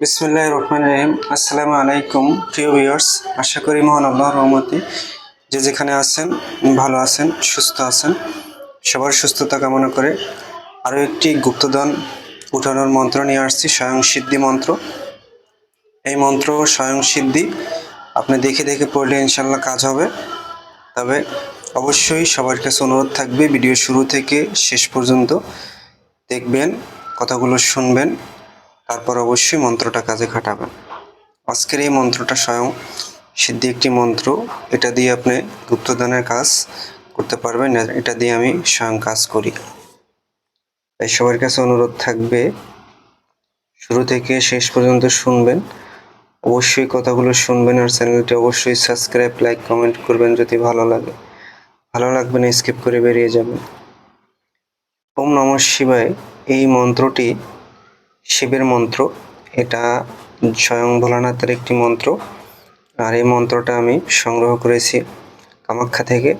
বিসমুল্লাহ রহমান রহিম। আসসালামু আলাইকুম, প্রিয় ভিউয়ার্স। আশা করি মহান আল্লাহর রহমতে যে যেখানে আছেন, ভালো আছেন, সুস্থ আছেন, সবার সুস্থতা কামনা করে আরও একটি গুপ্তদান উঠানোর মন্ত্র নিয়ে আসছি, স্বয়ং সিদ্ধি মন্ত্র। এই মন্ত্র স্বয়ং সিদ্ধি আপনি দেখে দেখে পড়লে ইনশাল্লাহ কাজ হবে। তবে অবশ্যই সবার কাছে অনুরোধ থাকবে, ভিডিও শুরু থেকে শেষ পর্যন্ত দেখবেন, কথাগুলো শুনবেন। তারপর অবশ্যই মন্ত্রটা কাজে খাটাবেন। আজকের এই মন্ত্রটা স্বয়ং সিদ্ধি একটি মন্ত্র। এটা দিয়ে আপনি গুপ্তদানের কাজ করতে পারবেন। এটা দিয়ে আমি স্বয়ং কাজ করি। তাই সবার কাছে অনুরোধ থাকবে, শুরু থেকে শেষ পর্যন্ত শুনবেন। অবশ্যই কথাগুলো শুনবেন আর চ্যানেলটি অবশ্যই সাবস্ক্রাইব, লাইক, কমেন্ট করবেন যদি ভালো লাগে। ভালো লাগবে না, স্কিপ করে বেরিয়ে যাবেন। ওম নম শিবায়। এই মন্ত্রটি শিবের মন্ত্র। এটা স্বয়ং ভোলানাথের একটি মন্ত্র। আর এই মন্ত্রটা আমি সংগ্রহ করেছি কামাখ্যা থেকে।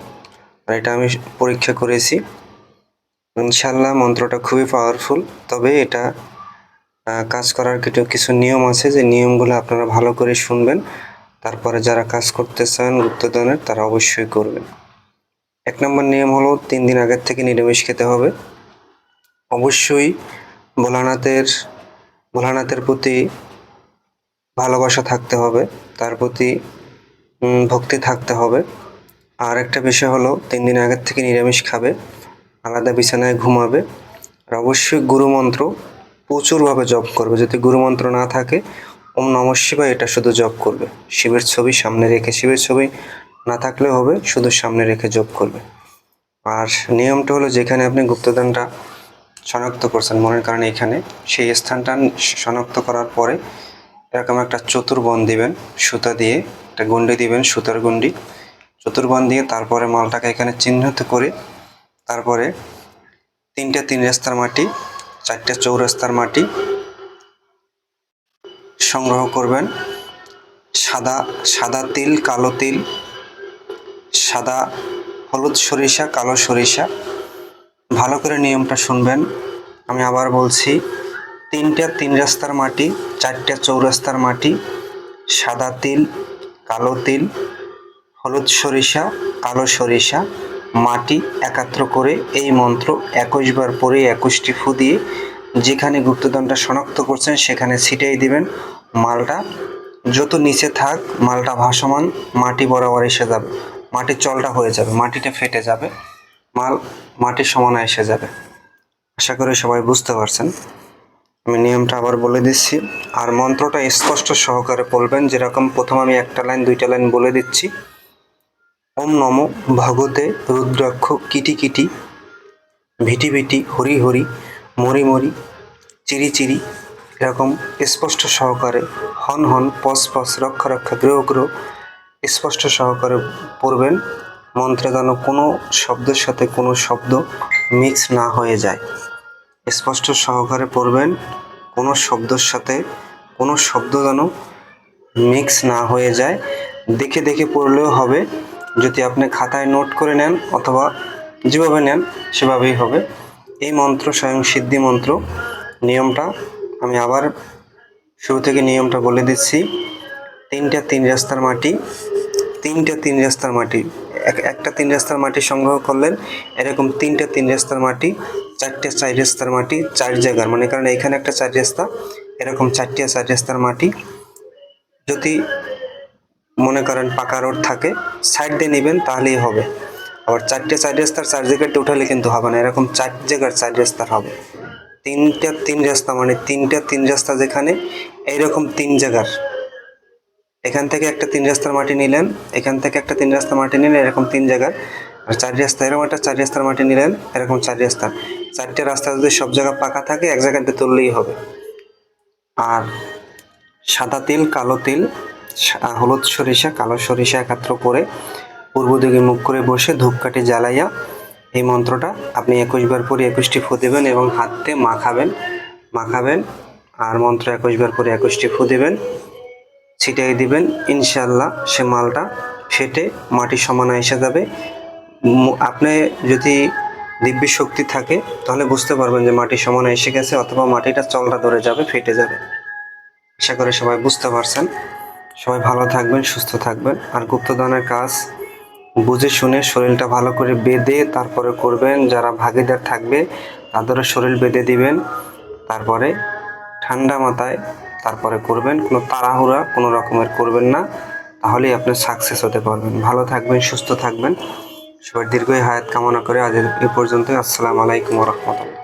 আর এটা আমি পরীক্ষা করেছি। ইনশাল্লাহ মন্ত্রটা খুবই পাওয়ারফুল তবে এটা কাজ করার কিছু কিছু নিয়ম আছে। যে নিয়মগুলো আপনারা ভালো করে শুনবেন। তারপরে যারা কাজ করতে চান গুপ্তধনের, তারা অবশ্যই করবেন। এক নম্বর নিয়ম হলো তিন দিন আগের থেকে নিরামিষ খেতে হবে। অবশ্যই ভোলানাথের ভোলানাথের প্রতি ভালোবাসা থাকতে হবে, তার প্রতি ভক্তি থাকতে হবে। আর একটা বিষয় হলো, তিন দিন আগের থেকে নিরামিষ খাবে, আলাদা বিছানায় ঘুমাবে, আর অবশ্যই গুরুমন্ত্র প্রচুরভাবে জপ করবে। যদি গুরুমন্ত্র না থাকে, ওম নম শিবায় এটা শুধু জপ করবে। শিবের ছবি সামনে রেখে, শিবের ছবি না থাকলেও হবে, শুধু সামনে রেখে জপ করবে। আর নিয়মটা হলো, যেখানে আপনি গুপ্তদানটা শনাক্ত করছেন মনের কারণে এখানে। সেই স্থানটা শনাক্ত করার পরে এরকম একটা চতুর্বন দিবেন, সুতা দিয়ে একটা গুন্ডি দিবেন, সুতার গুন্ডি। চতুর্বন দিয়ে তারপরে মালটাকে এখানে চিহ্নিত করে তারপরে তিনটে তিন রাস্তার মাটি, চারটে চৌরাস্তার মাটি সংগ্রহ করবেন। সাদা সাদা তিল, কালো তিল, সাদা হলুদ সরিষা, কালো সরিষা ভালো করে নিয়মটা শুনবেন। আমি আবার বলছি, তিনটা তিন রাস্তার মাটি, চারটা চৌরাস্তার মাটি, সাদা তিল, কালো তিল, হলুদ সরিষা, কালো সরিষা, মাটি একাত্র করে এই মন্ত্র একুশ বার পরে একুশটি ফু দিয়ে যেখানে গুপ্তদানটা শনাক্ত করছেন সেখানে ছিটিয়ে দিবেন মালটা। যত নিচে থাক, মালটা ভাসমান, মাটি বরাবর এসে যাবে মাটির চলটা হয়ে যাবে, মাটিটা ফেটে যাবে। মাল মাটির সমানে এসে যাবে। আশা করি সবাই বুঝতে পারছেন। আমি নিয়মটা আবার বলে দিচ্ছি। আর মন্ত্রটা স্পষ্ট সহকারে বলবেন, যেরকম প্রথম আমি একটা লাইন, দুইটা লাইন বলে দিচ্ছি। ওম নম ভগতে রুদ্রাক্ষ কিটি কিটি, ভিটি ভিটি, হরি হরি, মরি মরি, চিরি চিরি। এরকম স্পষ্ট সহকারে হন হন, পস পস, রক্ষা রক্ষা, গ্রহ গ্রহ স্পষ্ট সহকারে পড়বেন। মন্ত্রে যেন কোনো শব্দের সাথে কোনো শব্দ মিক্স না হয়ে যায়। স্পষ্ট সহকারে পড়বেন, কোনো শব্দের সাথে কোনো শব্দ যেন মিক্স না হয়ে যায়। দেখে দেখে পড়লেও হবে। যদি আপনি খাতায় নোট করে নেন অথবা যেভাবে নেন সেভাবেই হবে। এই মন্ত্র স্বয়ং সিদ্ধি মন্ত্র। নিয়মটা আমি আবার শুরু থেকে নিয়মটা বলে দিচ্ছি। তিনটা তিন রাস্তার মাটি, তিনটা তিন রাস্তার মাটি। একটা তিন রাস্তার মাটি সংগ্রহ করলেন। এরকম তিনটা তিন রাস্তার মাটি, চারটে চার রাস্তার মাটি, চার জায়গার। মানে কারণ এখানে একটা চার রাস্তা, এরকম চারটে চার রাস্তার মাটি। যদি মনে করেন পাকা রোড থাকে, সাইড দিয়ে নেবেন তাহলেই হবে। আবার চারটে চার রাস্তার, চার জায়গাটা উঠালে কিন্তু হবে না। এরকম চার জায়গার চার রাস্তার হবে। তিনটা তিন রাস্তা মানে তিনটা তিন রাস্তা যেখানে এইরকম তিন জায়গার। এখান থেকে একটা তিন রাস্তার মাটি নিলেন, এখান থেকে একটা তিন রাস্তা মাটি নিলেন, এরকম তিন জায়গার। আর চার রাস্তা, এরকম একটা চার রাস্তার মাটি নিলেন, এরকম চার রাস্তা। চারটে রাস্তা যদি সব জায়গা পাকা থাকে, এক জায়গাতে তুললেই হবে। আর সাদা তিল, কালো তিল হলুদ সরিষা, কালো সরিষা একাত্র করে পূর্ব দিকে মুখ করে বসে ধূপকাঠি জ্বালাইয়া এই মন্ত্রটা আপনি একুশ বার পরে একুশটি ফু দেবেন এবং হাতে মাখাবেন মাখাবেন। আর মন্ত্র একুশ বার পরে একুশটি ফু দেবেন। ছিটিয়ে দিবেন ইনশাল্লাহ সে মালটা ফেটে মাটির সমানে এসে যাবে। আপনি যদি দিব্য শক্তি থাকে, তাহলে বুঝতে পারবেন যে মাটির সমানে এসে গেছে অথবা মাটিটা চলটা ধরে যাবে, ফেটে যাবে। আশা করে সবাই বুঝতে পারছেন। সবাই ভালো থাকবেন, সুস্থ থাকবেন। আর গুপ্তদানের কাজ বুঝে শুনে শরীরটা ভালো করে বেঁধে তারপরে করবেন। যারা ভাগিদার থাকবে, তাদেরও শরীর বেঁধে দিবেন। তারপরে ঠান্ডা মাথায় তারপরে করবেন, কোনো তাড়াহুড়া, কোনো রকমের করবেন না। তাহলেই আপনি সাকসেস হতে পারবেন। ভালো থাকবেন, সুস্থ থাকবেন। সবার দীর্ঘই হায়াত কামনা করে আজ এ পর্যন্ত আসসালামু আলাইকুম রহমতুল্লাহ।